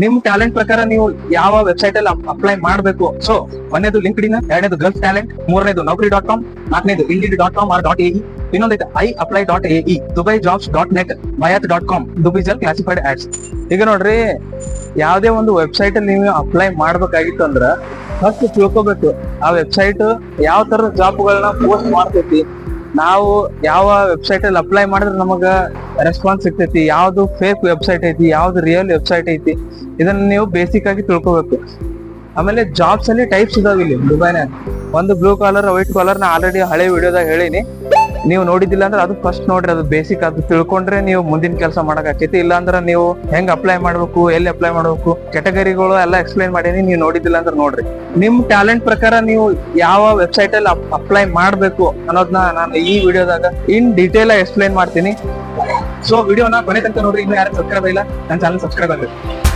ನಿಮ್ ಟ್ಯಾಲೆಂಟ್ ಪ್ರಕಾರ ನೀವು ಯಾವ ವೆಬ್ಸೈಟ್ ಅಲ್ಲಿ ಅಪ್ಲೈ ಮಾಡಬೇಕು? ಸೊ ಒಂದೇದು ಲಿಂಕ್ಡ್ ಇನ್ ಎರಡನೇದು ಗಲ್ಫ್ ಟ್ಯಾಲೆಂಟ್ ಮೂರನೇದು ನೌಕರಿ ಡಾಟ್ ಕಾಮ್ ನಾಲ್ಕನೇದು Indeed dot com R dot AE ಇನ್ನೊಂದೈತೆ I apply dot AE Dubai jobs dot net ಮಯಾತ್ dot com Dubizzle classified ads ಈಗ ನೋಡ್ರಿ, ಯಾವ್ದೇ ಒಂದು ವೆಬ್ಸೈಟ್ ಅಲ್ಲಿ ನೀವು ಅಪ್ಲೈ ಮಾಡ್ಬೇಕಾಗಿತ್ತು ಅಂದ್ರ ಫಸ್ಟ್ ತಿಳ್ಕೊಬೇಕು, ಆ ವೆಬ್ಸೈಟ್ ಯಾವ ತರ ಜಾಬ್ಗಳನ್ನ ಪೋಸ್ಟ್ ಮಾಡ್ತೈತಿ ನಾವು ಯಾವ ವೆಬ್ಸೈಟ್ ಅಲ್ಲಿ ಅಪ್ಲೈ ಮಾಡಿದ್ರೆ ನಮಗ ರೆಸ್ಪಾನ್ಸ್ ಸಿಗ್ತೈತಿ, ಯಾವ್ದು ಫೇಕ್ ವೆಬ್ಸೈಟ್ ಐತಿ, ಯಾವ್ದು ರಿಯಲ್ ವೆಬ್ಸೈಟ್ ಐತಿ, ಇದನ್ನ ನೀವು ಬೇಸಿಕ್ ಆಗಿ ತಿಳ್ಕೊಬೇಕು. ಆಮೇಲೆ ಜಾಬ್ಸ್ ಅಲ್ಲಿ ಟೈಪ್ಸ್ ಇದಾವ ಇಲ್ಲಿ, ದುಬೈನಾಗ. ಒಂದು ಬ್ಲೂ ಕಾಲರ್ ವೈಟ್ ಕಾಲರ್ ನಾ ಆಲ್ರೆಡಿ ಹಳೆ ವಿಡಿಯೋದಾಗ ಹೇಳಿನಿ. ನೀವು ನೋಡಿದಿಲ್ಲ ಅಂದ್ರೆ ಅದು ಫಸ್ಟ್ ನೋಡ್ರಿ, ಅದು ಬೇಸಿಕ್ ಅದು ತಿಳ್ಕೊಂಡ್ರೆ ನೀವು ಮುಂದಿನ ಕೆಲಸ ಮಾಡಕ್ ಇಲ್ಲ ಅಂದ್ರೆ ನೀವು ಹೆಂಗ್ ಅಪ್ಲೈ ಮಾಡ್ಬೇಕು, ಎಲ್ಲಿ ಅಪ್ಲೈ ಮಾಡ್ಬೇಕು ಕೆಟಗರಿಗಳು ಎಲ್ಲ ಎಕ್ಸ್ಪ್ಲೈನ್ ಮಾಡೀನಿ, ನೀವು ನೋಡಿದಿಲ್ಲ ಅಂದ್ರೆ ನೋಡ್ರಿ. ನಿಮ್ ಟ್ಯಾಲೆಂಟ್ ಪ್ರಕಾರ ನೀವು ಯಾವ ವೆಬ್ಸೈಟ್ ಅಲ್ಲಿ ಅಪ್ಲೈ ಮಾಡ್ಬೇಕು ಅನ್ನೋದನ್ನ ನಾನು ಈ ವಿಡಿಯೋದಾಗ ಇನ್ ಡೀಟೇಲ್ ಎಕ್ಸ್ಪ್ಲೈನ್ ಮಾಡ್ತೀನಿ. ಸೊ ವಿಡಿಯೋನ ಕೊನೆ ತನಕ ನೋಡ್ರಿ, ಇನ್ನು ಯಾರು ಸಬ್ಸ್ಕ್ರೈಬ್ ಇಲ್ಲ ನನ್ನ ಚಾನಲ್ ಸಬ್ಸ್ಕ್ರೈಬ್ ಆಗಬೇಕು.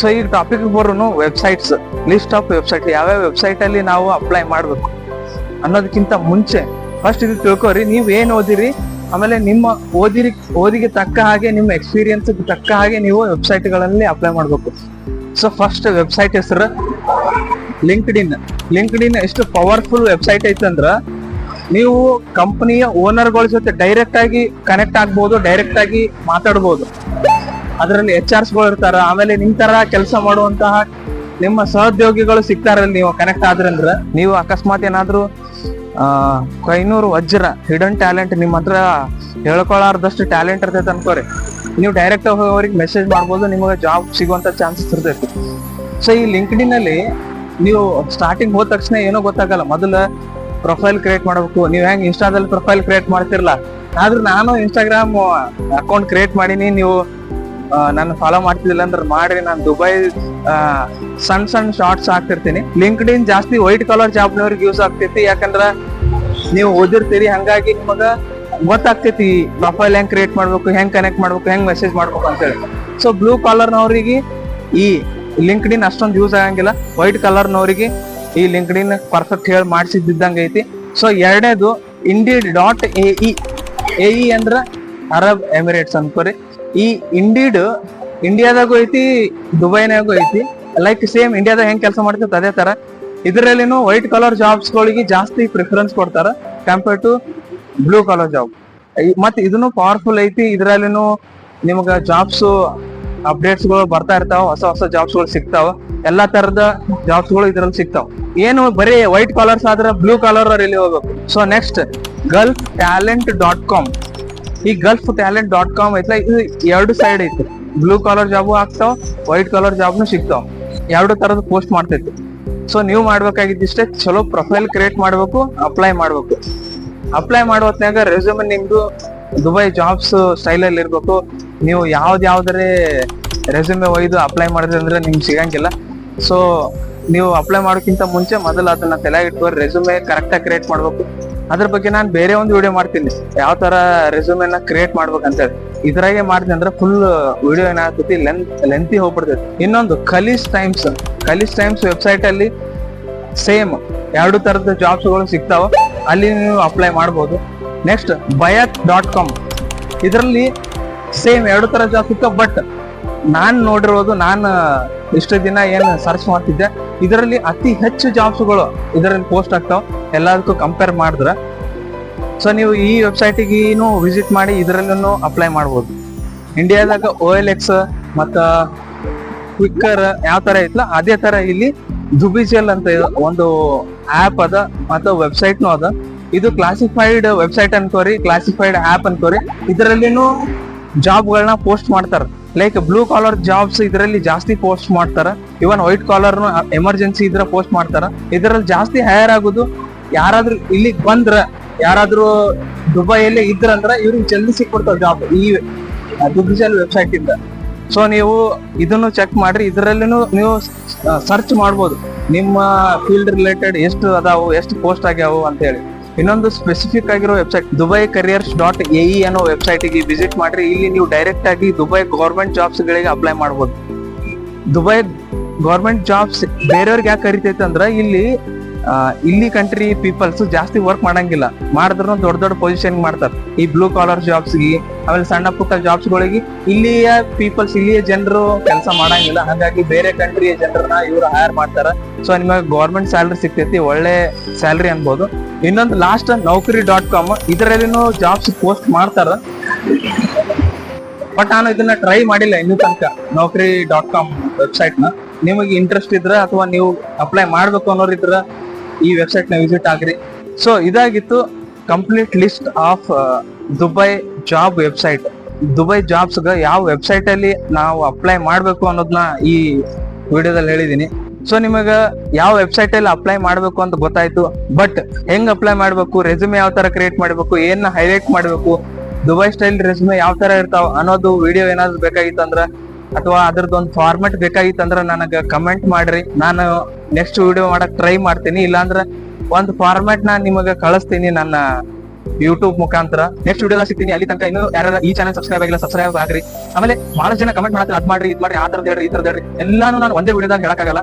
ಸೊ ಈ ಟಾಪಿಕ್ ಬರೋನು ವೆಬ್ಸೈಟ್ಸ್ ಲಿಸ್ಟ್ ಆಫ್ ವೆಬ್ಸೈಟ್ ಯಾವ್ಯಾವ ವೆಬ್ಸೈಟ್ ಅಲ್ಲಿ ನಾವು ಅಪ್ಲೈ ಮಾಡ್ಬೇಕು ಅನ್ನೋದಕ್ಕಿಂತ ಮುಂಚೆ ಫಸ್ಟ್ ಇದು ತಿಳ್ಕೊರಿ, ನೀವು ಏನು ಓದಿರಿ, ಆಮೇಲೆ ನಿಮ್ಮ ಓದಿರಿ, ಓದಿಗೆ ತಕ್ಕ ಹಾಗೆ, ನಿಮ್ಮ ಎಕ್ಸ್ಪೀರಿಯನ್ಸ್ ತಕ್ಕ ಹಾಗೆ ನೀವು ವೆಬ್ಸೈಟ್ಗಳಲ್ಲಿ ಅಪ್ಲೈ ಮಾಡ್ಬೇಕು. ಸೊ ಫಸ್ಟ್ ವೆಬ್ಸೈಟ್ ಹೆಸರು ಲಿಂಕ್ಡ್ ಇನ್ ಲಿಂಕ್ಡ್ ಇನ್ ಎಷ್ಟು ಪವರ್ಫುಲ್ ವೆಬ್ಸೈಟ್ ಐತಂದ್ರ ನೀವು ಕಂಪನಿಯ ಓನರ್ಗಳ ಜೊತೆ ಡೈರೆಕ್ಟ್ ಆಗಿ ಕನೆಕ್ಟ್ ಆಗ್ಬೋದು ಡೈರೆಕ್ಟ್ ಆಗಿ ಮಾತಾಡ್ಬೋದು. ಅದರಲ್ಲಿ ಎಚ್ ಆರ್ಸ್ಗಳು ಇರ್ತಾರ. ಆಮೇಲೆ ನಿಮ್ ತರ ಕೆಲಸ ಮಾಡುವಂತಹ ನಿಮ್ಮ ಸಹೋದ್ಯೋಗಿಗಳು ಸಿಗ್ತಾರಲ್ಲಿ ನೀವು ಕನೆಕ್ಟ್ ಆದ್ರಂದ್ರ ನೀವು ಅಕಸ್ಮಾತ್ ಏನಾದ್ರು ಕೈನೂರು ವಜ್ರ ಹಿಡನ್ ಟ್ಯಾಲೆಂಟ್ ನಿಮ್ಮ ಹತ್ರ ಹೇಳ್ಕೊಳಾರ್ದಷ್ಟು ಟ್ಯಾಲೆಂಟ್ ಇರ್ತೈತೆ ಅನ್ಕೋರಿ. ನೀವು ಡೈರೆಕ್ಟ್ ಅವ್ರಿಗೆ ಮೆಸೇಜ್ ಮಾಡ್ಬೋದು, ನಿಮಗೆ ಜಾಬ್ ಸಿಗುವಂತ ಚಾನ್ಸಸ್ ಇರ್ತೈತಿ. ಸೊ ಈ ಲಿಂಕ್ಡಿನ್ ಅಲ್ಲಿ ನೀವು ಸ್ಟಾರ್ಟಿಂಗ್ ಹೋದ ತಕ್ಷಣ ಏನೋ ಗೊತ್ತಾಗಲ್ಲ. ಮೊದಲ ಪ್ರೊಫೈಲ್ ಕ್ರಿಯೇಟ್ ಮಾಡ್ಬೇಕು. ನೀವು ಹೆಂಗ್ ಇನ್ಸ್ಟಾದಲ್ಲಿ ಪ್ರೊಫೈಲ್ ಕ್ರಿಯೇಟ್ ಮಾಡ್ತಿರಲ್ಲ ಆದ್ರೆ ನಾನು ಇನ್ಸ್ಟಾಗ್ರಾಮ್ ಅಕೌಂಟ್ ಕ್ರಿಯೇಟ್ ಮಾಡೀನಿ. ನೀವು ನಾನು ಫಾಲೋ ಮಾಡ್ತಿದ್ದಿಲ್ಲ ಅಂದ್ರೆ ಮಾಡ್ರಿ, ನಾನು ದುಬೈ ಸಣ್ಣ ಸಣ್ಣ ಶಾರ್ಟ್ಸ್ ಹಾಕ್ತಿರ್ತೀನಿ. ಲಿಂಕ್ಡ್ ಇನ್ ಜಾಸ್ತಿ ವೈಟ್ ಕಲರ್ ಜಾಬ್ನವ್ರಿಗೆ ಯೂಸ್ ಆಗ್ತೈತಿ, ಯಾಕಂದ್ರ ನೀವು ಓದಿರ್ತೀರಿ, ಹಂಗಾಗಿ ನಿಮಗ ಗೊತ್ತಾಗ್ತೈತಿ ಪ್ರೊಫೈಲ್ ಹೆಂಗ್ ಕ್ರಿಯೇಟ್ ಮಾಡ್ಬೇಕು, ಹೆಂಗ್ ಕನೆಕ್ಟ್ ಮಾಡ್ಬೇಕು, ಹೆಂಗ್ ಮೆಸೇಜ್ ಮಾಡ್ಬೇಕು ಅಂತೇಳಿ ಸೊ ಬ್ಲೂ ಕಲರ್ನವರಿಗೆ ಈ ಲಿಂಕ್ಡ್ ಇನ್ ಅಷ್ಟೊಂದು ಯೂಸ್ ಆಗಂಗಿಲ್ಲ. ವೈಟ್ ಕಲರ್ನವರಿಗೆ ಈ ಲಿಂಕ್ಡ್ ಇನ್ ಪರ್ಫೆಕ್ಟ್ ಹೇಳಿ ಮಾಡಿಸಿದ್ದಂಗೆ ಐತಿ ಸೊ ಎರಡನೇದು Indeed dot A E A E ಅಂದ್ರ ಅರಬ್ ಎಮಿರೇಟ್ಸ್ ಅನ್ಕೋರಿ. ಈ ಇಂಡೀಡ್ ಇಂಡಿಯಾದಾಗು ಐತಿ ದುಬೈನಾಗೂ ಐತಿ. ಲೈಕ್ ಸೇಮ್ ಇಂಡಿಯಾದಾಗ ಹೆಂಗ್ ಕೆಲಸ ಮಾಡ್ತೈತೆ ಅದೇ ತರ. ಇದರಲ್ಲಿನೂ ವೈಟ್ ಕಲರ್ ಜಾಬ್ಸ್ ಗಳಿಗೆ ಜಾಸ್ತಿ ಪ್ರಿಫರೆನ್ಸ್ ಕೊಡ್ತಾರ compare to blue collar job ಮತ್ತೆ ಇದನ್ನು ಪವರ್ಫುಲ್ ಐತಿ. ಇದರಲ್ಲಿನೂ ನಿಮ್ಗ ಜಾಬ್ಸ್ ಅಪ್ಡೇಟ್ಸ್ಗಳು ಬರ್ತಾ ಇರ್ತಾವ, ಹೊಸ ಹೊಸ ಜಾಬ್ಸ್ಗಳು ಸಿಗ್ತಾವ. ಎಲ್ಲಾ ತರದ ಜಾಬ್ಸ್ಗಳು ಇದರಲ್ಲಿ ಸಿಗ್ತಾವ. ಏನು ಬರೀ ವೈಟ್ ಕಾಲರ್ಸ್ ಆದ್ರೆ ಬ್ಲೂ ಕಾಲರ್ ಇಲ್ಲಿ ಹೋಗ್ಬೇಕು. So next Gulf Talent dot com ಈ ಗಲ್ಫ್ ಟ್ಯಾಲೆಂಟ್ ಡಾಟ್ ಕಾಮ್ ಐತ್ಲ ಇದು ಎರಡು ಸೈಡ್ ಐತಿ. ಬ್ಲೂ ಕಲರ್ ಜಾಬು ಆಗ್ತಾವ ವೈಟ್ ಕಲರ್ ಜಾಬ್ನು ಸಿಗ್ತಾವ ಎರಡು ತರದ ಪೋಸ್ಟ್ ಮಾಡ್ತೈತಿ ಸೊ ನೀವು ಮಾಡ್ಬೇಕಾಗಿದ್ದಿಷ್ಟೇ ಚಲೋ ಪ್ರೊಫೈಲ್ ಕ್ರಿಯೇಟ್ ಮಾಡ್ಬೇಕು ಅಪ್ಲೈ ಮಾಡ್ಬೇಕು. ಅಪ್ಲೈ ಮಾಡೋ ಹೊತ್ನ್ಯಾಗ ರೆಸ್ಯೂಮ್ ನಿಮ್ದು ದುಬೈ ಜಾಬ್ಸ್ ಸ್ಟೈಲ್ ಅಲ್ಲಿ ಇರ್ಬೇಕು. ನೀವು ಯಾವ್ದು ಯಾವ್ದಾರೆ ರೆಸ್ಯೂಮೆ ಒಯ್ದು ಅಪ್ಲೈ ಮಾಡಿದ್ರೆ ಅಂದ್ರೆ ನಿಮ್ಗೆ ಸಿಗಂಗಿಲ್ಲ. ಸೊ ನೀವು ಅಪ್ಲೈ ಮಾಡೋಕ್ಕಿಂತ ಮುಂಚೆ ಮೊದಲು ಅದನ್ನ ತಲೆ ಇಟ್ಕೊಂಡು ರೆಸ್ಯೂಮೆ ಕರೆಕ್ಟಾಗಿ ಕ್ರಿಯೇಟ್ ಮಾಡ್ಬೇಕು. ಅದ್ರ ಬಗ್ಗೆ ನಾನು ಬೇರೆ ಒಂದು ವಿಡಿಯೋ ಮಾಡ್ತೀನಿ. ಯಾವ ತರ ರೆಸ್ಯೂಮೆನ ಕ್ರಿಯೇಟ್ ಮಾಡ್ಬೇಕಂತ ಇದ್ರಾಗೆ ಮಾಡ್ತೀನಿ ಅಂದ್ರೆ ಫುಲ್ ವಿಡಿಯೋ ಏನಾಗ್ತೈತಿ ಲೆಂತ್ ಲೆಂತಿ ಹೋಗ್ಬಿಡ್ತೈತಿ. ಇನ್ನೊಂದು Khaleej Times Khaleej Times website ಅಲ್ಲಿ ಸೇಮ್ ಎರಡು ತರದ ಜಾಬ್ಸ್ಗಳು ಸಿಗ್ತಾವ. ಅಲ್ಲಿ ನೀವು ಅಪ್ಲೈ ಮಾಡ್ಬೋದು. ನೆಕ್ಸ್ಟ್ ಬಯತ್ ಡಾಟ್ ಕಾಮ್ ಇದರಲ್ಲಿ ಸೇಮ್ ಎರಡು ತರ ಜಾಬ್ ಸಿಗ್ತಾವ ಬಟ್ ನಾನ್ ನೋಡಿರೋದು ನಾನು ಇಷ್ಟು ದಿನ ಏನ್ ಸರ್ಚ್ ಮಾಡ್ತಿದ್ದೆ. ಇದರಲ್ಲಿ ಅತಿ ಹೆಚ್ಚು ಜಾಬ್ಸ್ಗಳು ಇದರಲ್ಲಿ ಪೋಸ್ಟ್ ಆಗ್ತಾವ. ಎಲ್ಲದಕ್ಕೂ ಕಂಪೇರ್ ಮಾಡಿದ್ರೆ. ಸೊ ನೀವು ಈ ವೆಬ್ಸೈಟಿಗೂ ವಿಸಿಟ್ ಮಾಡಿ ಇದರಲ್ಲೂ ಅಪ್ಲೈ ಮಾಡ್ಬೋದು. ಇಂಡಿಯಾದಾಗ ಓ ಎಲ್ ಎಕ್ಸ್ ಮತ್ತ ಕ್ವಿಕ್ಕರ್ ಯಾವ ತರ ಐತ್ಲ, ಅದೇ ತರ ಇಲ್ಲಿ ದುಬಿಜೆಲ್ ಅಂತ. ಒಂದು ಆಪ್ ಅದ, ಮತ್ತು ವೆಬ್ಸೈಟ್ನು ಅದ. ಇದು ಕ್ಲಾಸಿಫೈಡ್ ವೆಬ್ಸೈಟ್ ಅನ್ಕೋರಿ ಕ್ಲಾಸಿಫೈಡ್ ಆಪ್ ಅನ್ಕೋರಿ. ಇದರಲ್ಲಿನೂ ಜಾಬ್ಗಳನ್ನ ಪೋಸ್ಟ್ ಮಾಡ್ತಾರ. ಲೈಕ್ ಬ್ಲೂ ಕಾಲರ್ ಜಾಬ್ಸ್ ಇದರಲ್ಲಿ ಜಾಸ್ತಿ ಪೋಸ್ಟ್ ಮಾಡ್ತಾರ. ಇವನ್ ವೈಟ್ ಕಾಲರ್ ಎಮರ್ಜೆನ್ಸಿ ಇದ್ರ ಪೋಸ್ಟ್ ಮಾಡ್ತಾರ. ಇದರಲ್ಲಿ ಜಾಸ್ತಿ ಹೈಯರ್ ಆಗೋದು ಯಾರಾದ್ರೂ ಇಲ್ಲಿಗೆ ಬಂದ್ರ, ಯಾರಾದ್ರೂ ದುಬೈಯಲ್ಲಿ ಇದ್ರಂದ್ರ ಇವ್ರಿಗೆ ಜಲ್ದಿ ಸಿಕ್ಬಿಡ್ತಾವ ಜಾಬ್ ಈ ಡಿಜಿಟಲ್ ವೆಬ್ಸೈಟ್ ಇಂದ. ಸೊ ನೀವು ಇದನ್ನು ಚೆಕ್ ಮಾಡ್ರಿ. ಇದರಲ್ಲಿನೂ ನೀವು ಸರ್ಚ್ ಮಾಡ್ಬೋದು. ನಿಮ್ಮ ಫೀಲ್ಡ್ ರಿಲೇಟೆಡ್ ಎಷ್ಟು ಅದಾವು, ಎಷ್ಟು ಪೋಸ್ಟ್ ಆಗ್ಯಾವು ಅಂತ ಹೇಳಿ ಇನ್ನೊಂದು ಸ್ಪೆಸಿಫಿಕ್ ಆಗಿರೋ website Dubai careers dot A ಅನ್ನೋ ವೆಬ್ಸೈಟ್ಗೆ ವಿಸಿಟ್ ಮಾಡ್ರಿ. ಇಲ್ಲಿ ನೀವು ಡೈರೆಕ್ಟ್ ಆಗಿ ದುಬೈ ಗೌರ್ಮೆಂಟ್ ಜಾಬ್ಸ್ ಗಳಿಗೆ ಅಪ್ಲೈ ಮಾಡಬಹುದು ದುಬೈ ಗೌರ್ಮೆಂಟ್ ಜಾಬ್ಸ್ ಬೇರೆಯವ್ರಿಗೆ ಯಾಕೆ ಕರಿತೈತೆ ಅಂದ್ರೆ ಇಲ್ಲಿ ಇಲ್ಲಿ ಕಂಟ್ರಿ ಪೀಪಲ್ಸ್ ಜಾಸ್ತಿ ವರ್ಕ್ ಮಾಡಂಗಿಲ್ಲ. ಮಾಡಿದ್ರು ದೊಡ್ಡ ದೊಡ್ಡ ಪೊಸಿಷನ್ ಮಾಡ್ತಾರೆ. ಈ ಬ್ಲೂ ಕಾಲರ್ ಜಾಬ್ಸ್ಗೆ ಆಮೇಲೆ ಸಣ್ಣ ಪುಟ್ಟ ಜಾಬ್ಸ್ಗಳಿಗೆ ಇಲ್ಲಿಯ ಪೀಪಲ್ಸ್ ಇಲ್ಲಿಯ ಜನರು ಕೆಲಸ ಮಾಡಂಗಿಲ್ಲ. ಹಾಗಾಗಿ ಬೇರೆ ಕಂಟ್ರಿಯ ಜನರನ್ನ ಇವರು ಹೈರ್ ಮಾಡ್ತಾರ. ಸೊ ನಿಮಗೆ ಗೌರ್ಮೆಂಟ್ ಸ್ಯಾಲ್ರಿ ಸಿಗ್ತೈತಿ, ಒಳ್ಳೆ ಸ್ಯಾಲ್ರಿ ಅನ್ಬೋದು. ಇನ್ನೊಂದು ಲಾಸ್ಟ್ ನೌಕರಿ ಡಾಟ್ ಕಾಮ್ ಇದರಲ್ಲಿನೂ ಜಾಬ್ಸ್ ಪೋಸ್ಟ್ ಮಾಡ್ತಾರ. ಬಟ್ ನಾನು ಇದನ್ನ ಟ್ರೈ ಮಾಡಿಲ್ಲ ಇನ್ನೂ ತನಕ. ನೌಕರಿ ಡಾಟ್ ಕಾಮ್ ವೆಬ್ಸೈಟ್ನ. ನಿಮಗೆ ಇಂಟ್ರೆಸ್ಟ್ ಇದ್ರ ಅಥವಾ ನೀವು ಅಪ್ಲೈ ಮಾಡ್ಬೇಕು ಅನ್ನೋರು ಇದ್ರ ಈ ವೆಬ್ಸೈಟ್ನ ವಿಸಿಟ್ ಆಗ್ರಿ. ಸೊ ಇದಾಗಿತ್ತು complete list of Dubai job website Dubai jobs ಯಾವ ವೆಬ್ಸೈಟ್ ಅಲ್ಲಿ ನಾವು ಅಪ್ಲೈ ಮಾಡ್ಬೇಕು ಅನ್ನೋದನ್ನ ಈ ವಿಡಿಯೋದಲ್ಲಿ ಹೇಳಿದೀನಿ. ಸೊ ನಿಮಗ ಯಾವ ವೆಬ್ಸೈಟ್ ಅಲ್ಲಿ ಅಪ್ಲೈ ಮಾಡ್ಬೇಕು ಅಂತ ಗೊತ್ತಾಯ್ತು. ಬಟ್ ಹೆಂಗ್ ಅಪ್ಲೈ ಮಾಡಬೇಕು ರೆಸ್ಯೂಮ್ ಯಾವ ತರ ಕ್ರಿಯೇಟ್ ಮಾಡ್ಬೇಕು, ಏನ್ ಹೈಲೈಟ್ ಮಾಡ್ಬೇಕು ದುಬೈ ಸ್ಟೈಲ್ ರೆಸ್ಯೂಮ್ ಯಾವ ತರ ಇರ್ತಾವ ಅನ್ನೋದು ವಿಡಿಯೋ ಏನಾದ್ರು ಬೇಕಾಗಿತ್ತು ಅಂದ್ರ ಅಥವಾ ಅದ್ರದ್ದು ಒಂದು ಫಾರ್ಮೆಟ್ ಬೇಕಾಗಿತ್ತು ಅಂದ್ರೆ ನನಗ ಕಮೆಂಟ್ ಮಾಡ್ರಿ. ನಾನು ನೆಕ್ಸ್ಟ್ ವಿಡಿಯೋ ಮಾಡಕ್ ಟ್ರೈ ಮಾಡ್ತೀನಿ. ಇಲ್ಲಾಂದ್ರ ಒಂದು ಫಾರ್ಮೆಟ್ ನಾನು ನಿಮಗೆ ಕಳಿಸ್ತೀನಿ ನನ್ನ ಯೂಟ್ಯೂಬ್ ಮುಖಾಂತರ ನೆಕ್ಸ್ಟ್ ವಿಡಿಯೋ ಸಿಗ್ತೀನಿ. ಅಲ್ಲಿ ತನಕ ಇನ್ನು ಯಾರು ಈ ಚಾನಲ್ ಸಬ್ಸ್ಕ್ರೈಬ್ ಆಗಿಲ್ಲ ಸಬ್ಸ್ಕ್ರೈಬ್ ಆಗ್ರಿ. ಆಮೇಲೆ ಬಹಳಷ್ಟು ಜನ ಕಮೆಂಟ್ ಮಾಡ್ತಾರೆ, ಅದ್ ಮಾಡ್ರಿ, ಇದ್ ಮಾಡಿ ಆ ತರದ್ ಹೇಳ್ರಿ, ಈ ತರದ್ ಹೇಳ್ರಿ. ಎಲ್ಲಾನು ನಾನು ಒಂದೇ ವಿಡಿಯೋದಾಗ ಹೇಳಕ್ಕಾಗಲ್ಲ.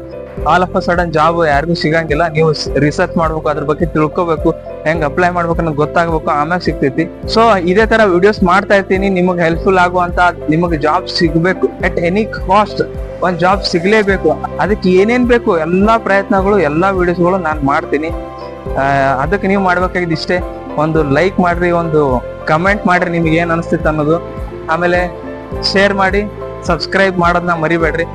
All of a sudden job ಯಾರಿಗೂ ಸಿಗಂಗಿಲ್ಲ. ನೀವು ರಿಸರ್ಚ್ ಮಾಡ್ಬೇಕು, ಅದ್ರ ಬಗ್ಗೆ ತಿಳ್ಕೊಬೇಕು, ಹೆಂಗ್ ಅಪ್ಲೈ ಮಾಡ್ಬೇಕು ಅನ್ನೋದು ಗೊತ್ತಾಗ್ಬೇಕು, ಆಮ್ಯಾಗ ಸಿಗ್ತೈತಿ. ಸೊ ಇದೇ ತರ ವಿಡಿಯೋಸ್ ಮಾಡ್ತಾ ಇರ್ತೀನಿ. ನಿಮಗೆ ಹೆಲ್ಪ್ಫುಲ್ ಆಗುವಂತ, ನಿಮಗೆ ಜಾಬ್ ಸಿಗ್ಬೇಕು. ಅಟ್ ಎನಿ ಕಾಸ್ಟ್ ಒಂದ್ ಜಾಬ್ ಸಿಗ್ಲೇಬೇಕು. ಅದಕ್ಕೆ ಏನೇನ್ ಬೇಕು, ಎಲ್ಲಾ ಪ್ರಯತ್ನಗಳು, ಎಲ್ಲಾ ವಿಡಿಯೋಸ್ಗಳು ನಾನು ಮಾಡ್ತೀನಿ. ಅದಕ್ಕೆ ನೀವು ಮಾಡ್ಬೇಕಾಗಿದ್ದು ಇಷ್ಟೇ. ಒಂದು ಲೈಕ್ ಮಾಡ್ರಿ, ಒಂದು ಕಮೆಂಟ್ ಮಾಡ್ರಿ ನಿಮ್ಗೆ ಏನ್ ಅನಿಸ್ತಿತ್ತು ಅನ್ನೋದು. ಆಮೇಲೆ ಶೇರ್ ಮಾಡಿ ಸಬ್ಸ್ಕ್ರೈಬ್ ಮಾಡೋದನ್ನ ಮರಿಬೇಡ್ರಿ.